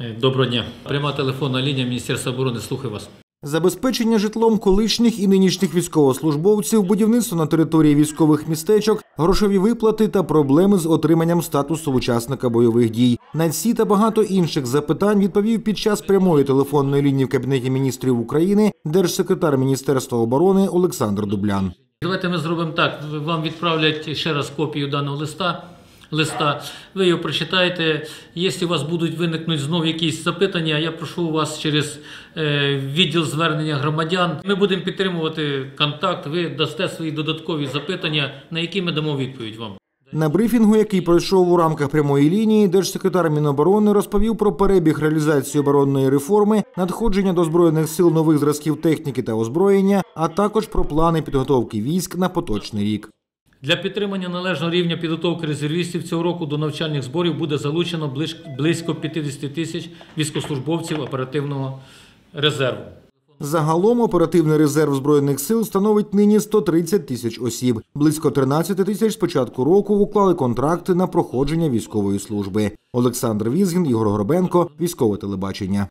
Е, Доброго дня. Пряма телефонна лінія Міністерства оборони. Слухаю вас. Забезпечення житлом колишніх і нинішніх військовослужбовців, будівництво на території військових містечок, грошові виплати та проблеми з отриманням статусу учасника бойових дій. На ці та багато інших запитань відповів під час прямої телефонної лінії в Кабінеті міністрів України держсекретар Міністерства оборони Олександр Дублян. Давайте ми зробимо так. Вам відправлять ще раз копію даного листа. Листа, ви його прочитаєте. Якщо у вас будуть виникнути знову якісь запитання, я прошу вас через е, відділ звернення громадян. Ми будемо підтримувати контакт. Ви дасте свої додаткові запитання, на які ми дамо відповідь вам. На брифінгу, який пройшов у рамках прямої лінії, держсекретар Міноборони розповів про перебіг реалізації оборонної реформи, надходження до збройних сил нових зразків техніки та озброєння, а також про плани підготовки військ на поточний рік. Для підтримання належного рівня підготовки резервістів цього року до навчальних зборів буде залучено близько 50 тисяч військовослужбовців оперативного резерву. Загалом оперативний резерв збройних сил становить нині 130 тисяч осіб. Близько 13 тисяч з початку року уклали контракти на проходження військової служби. Олександр Візгін, Ігор Горбенко, військове телебачення.